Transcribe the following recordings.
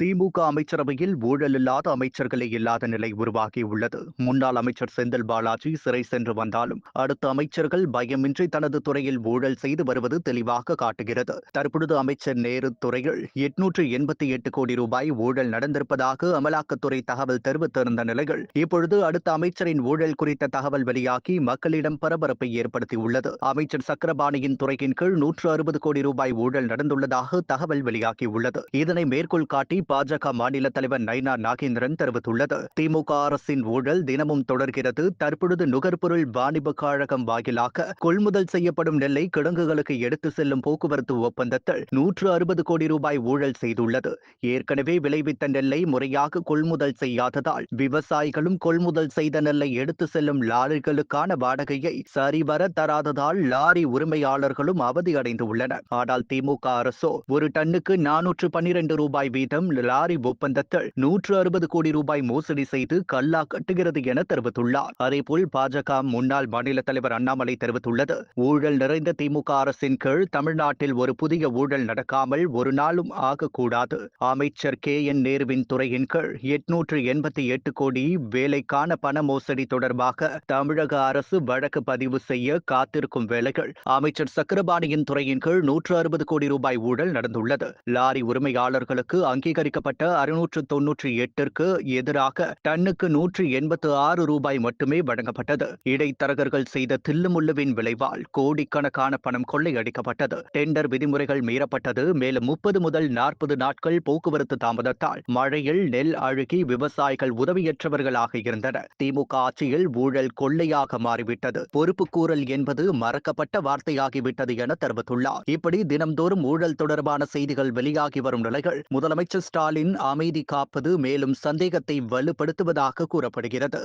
திமுக அமைச்சரவையில் ஊழல் இல்லாத அமைச்சர்களே இல்லாத நிலை உருவாகியுள்ளது முன்னாள் அமைச்சர் செந்தில் பாலாஜி சிறை சென்று வந்தாலும் அடுத்த அமைச்சர்கள் பயமின்றி தனது துறையில் ஊழல் செய்து வருவது தெளிவாக காட்டுகிறது. தற்பொழுது அமைச்சர் நேரு துறையில் எட்நூற்று எண்பத்தி எட்டு கோடி ரூபாய் ஊழல் நடந்திருப்பதாக அமலாக்கத்துறை தகவல் தெரிவித்திருந்த நிலையில் இப்பொழுது அடுத்த அமைச்சரின் ஊழல் குறித்த தகவல் வெளியாகி மக்களிடம் பரபரப்பை ஏற்படுத்தியுள்ளது. அமைச்சர் சக்கரபாணியின் துறையின் கீழ் நூற்று அறுபது கோடி ரூபாய் ஊழல் நடந்துள்ளதாக தகவல் வெளியாகியுள்ளது இதனை மேற்கோள் காட்டி பாஜக மாநில தலைவர் நைனா நாகேந்திரன் தெரிவித்துள்ளது. திமுக அரசின் ஊழல் தினமும் தொடர்கிறது. தற்பொழுது நுகர்பொருள் வாணிப கழகம் வாயிலாக கொள்முதல் செய்யப்படும் நெல்லை கிடங்குகளுக்கு எடுத்து செல்லும் போக்குவரத்து ஒப்பந்தத்தில் நூற்று அறுபது கோடி ரூபாய் ஊழல் செய்துள்ளது. ஏற்கனவே விளைவித்த நெல்லை முறையாக கொள்முதல் செய்யாததால் விவசாயிகளும் கொள்முதல் செய்த நெல்லை எடுத்து செல்லும் லாரிகளுக்கான வாடகையை சரிவர தராததால் லாரி உரிமையாளர்களும் அவதியடைந்துள்ளனர் ஆனால் திமுக அரசோ ஒரு டன்னுக்கு நானூற்று பன்னிரண்டு ரூபாய் வீதம் லாரி ஒப்பந்தத்தில் நூற்று அறுபது கோடி ரூபாய் மோசடி செய்து கல்லா கட்டுகிறது என தெரிவித்துள்ளார். அதேபோல் பாஜக முன்னாள் மாநில தலைவர் அண்ணாமலை தெரிவித்துள்ளது. ஊழல் நிறைந்த திமுக அரசின் கீழ் தமிழ்நாட்டில் ஒரு புதிய ஊழல் நடக்காமல் ஒரு நாளும் ஆகக்கூடாது. அமைச்சர் கே. என். நேருவின் துறையின் கீழ் எட்நூற்று எண்பத்தி எட்டு கோடி வேலைக்கான பண மோசடி தொடர்பாக தமிழக அரசு வழக்கு பதிவு செய்ய காத்திருக்கும் வேளைகள் அமைச்சர் சக்கரபாணியின் துறையின் கீழ் நூற்று அறுபது கோடி ரூபாய் ஊழல் நடந்துள்ளது. லாரி உரிமையாளர்களுக்கு அங்கீகரிக்கப்பட்ட அறுநூற்று தொன்னூற்றி எட்டிற்கு எதிராக டன்னுக்கு நூற்றி எண்பத்து ஆறு ரூபாய் மட்டுமே வழங்கப்பட்டது. இடைத்தரகர்கள் செய்த தில்லுமுள்ளுவின் விளைவால் கோடிக்கணக்கான பணம் கொள்ளையடிக்கப்பட்டது. டெண்டர் விதிமுறைகள் மீறப்பட்டது. மேலும் முப்பது முதல் நாற்பது நாட்கள் போக்குவரத்து தாமதத்தால் மழையில் நெல் அழுகி விவசாயிகள் உதவியற்றவர்களாக இருந்தனர். திமுக ஆட்சியில் ஊழல் கொள்ளையாக மாறிவிட்டது. பொறுப்புக்கூறல் என்பது மறக்கப்பட்ட வார்த்தையாகிவிட்டது என தெரிவித்துள்ளார். இப்படி தினம்தோறும் ஊழல் தொடர்பான செய்திகள் வெளியாகி வரும் நிலையில் முதலமைச்சர் ஸ்டாலின் அமைதி காப்பது மேலும் சந்தேகத்தை வலுப்படுத்துவதாக கூறப்படுகிறது.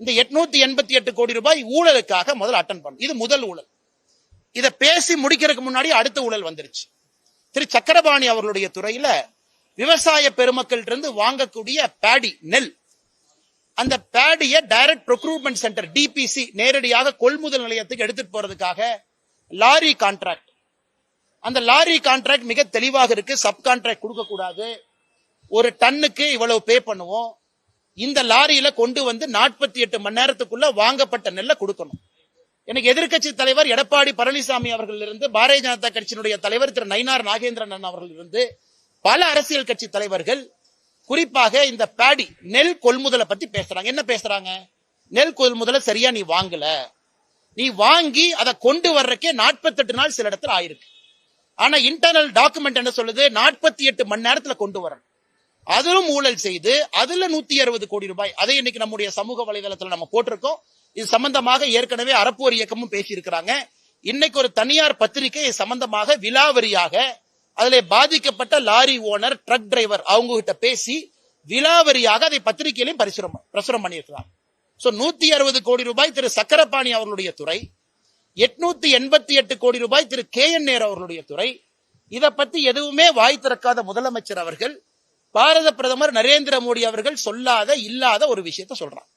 இந்த எட்நூத்தி எண்பத்தி எட்டு கோடி ரூபாய் ஊழலுக்காக முதல்ல அட்டன் பண்ணும் இது முதல் ஊழல். இதை பேசி முடிக்கிறதுக்கு முன்னாடி அடுத்த ஊழல் வந்துருச்சு. திரு சக்கரபாணி அவர்களுடைய துறையில விவசாய பெருமக்கள் இருந்து வாங்கக்கூடிய பேடி நெல். அந்த பேடிய டைரக்ட் ப்ரொக்ரூட்மெண்ட் சென்டர் டிபிசி நேரடியாக கொள்முதல் நிலையத்துக்கு எடுத்துட்டு போறதுக்காக லாரி கான்ட்ராக்ட் அந்த லாரி கான்ட்ராக்ட் மிக தெளிவாக இருக்கு. சப் கான்ட்ராக்ட் கொடுக்க கூடாது. ஒரு டன்னுக்கு இவ்வளவு பே பண்ணுவோம். இந்த லாரியில கொண்டு வந்து நாற்பத்தி எட்டு மணி நேரத்துக்குள்ள வாங்கப்பட்ட நெல்லை கொடுக்கணும். எனக்கு எதிர்க்கட்சி தலைவர் எடப்பாடி பழனிசாமி அவர்கள் இருந்து பாரதிய ஜனதா கட்சியினுடைய தலைவர் திரு நயினார் நாகேந்திரன் அவர்கள் இருந்து பல அரசியல் கட்சி தலைவர்கள் குறிப்பாக இந்த பேடி நெல் கொள்முதலை பத்தி பேசுறாங்க. என்ன பேசுறாங்க? நெல் கொள்முதலை சரியா நீ வாங்கல. நீ வாங்கி அதை கொண்டு வர்றக்கே நாற்பத்தெட்டு நாள் சில இடத்துல ஆயிருக்கு. ஆனா இன்டர்னல் டாக்குமெண்ட் என்ன சொல்லுது? நாற்பத்தி எட்டு மணி நேரத்துல கொண்டு வரணும். அதிலும் ஊழல் செய்து அதுல நூத்தி அறுபது கோடி ரூபாய் அதை இன்னைக்கு நம்முடைய சமூக வலைதளத்துல நம்ம போட்டிருக்கோம். இது சம்பந்தமாக ஏற்கனவே அறப்போர் இயக்கமும் பேசியிருக்கிறாங்க. இன்னைக்கு ஒரு தனியார் பத்திரிகை சம்பந்தமாக விலாவரியாக அதில் பாதிக்கப்பட்ட லாரி ஓனர் ட்ரக் டிரைவர் அவங்க கிட்ட பேசி விலாவரியாக அதை பத்திரிகையிலையும் பரிசுரம் பிரசுரம் பண்ணியிருக்கிறாங்க. சோ நூத்தி அறுபது கோடி ரூபாய் திரு சக்கரபாணி அவர்களுடைய துறை எட்நூத்தி எண்பத்தி எட்டு கோடி ரூபாய் திரு கே என் நேர் அவர்களுடைய துறை. இதை பத்தி எதுவுமே வாய் திறக்காத முதலமைச்சர் அவர்கள் பாரத பிரதமர் நரேந்திர மோடி அவர்கள் சொல்லாத இல்லாத ஒரு விஷயத்த சொல்றான்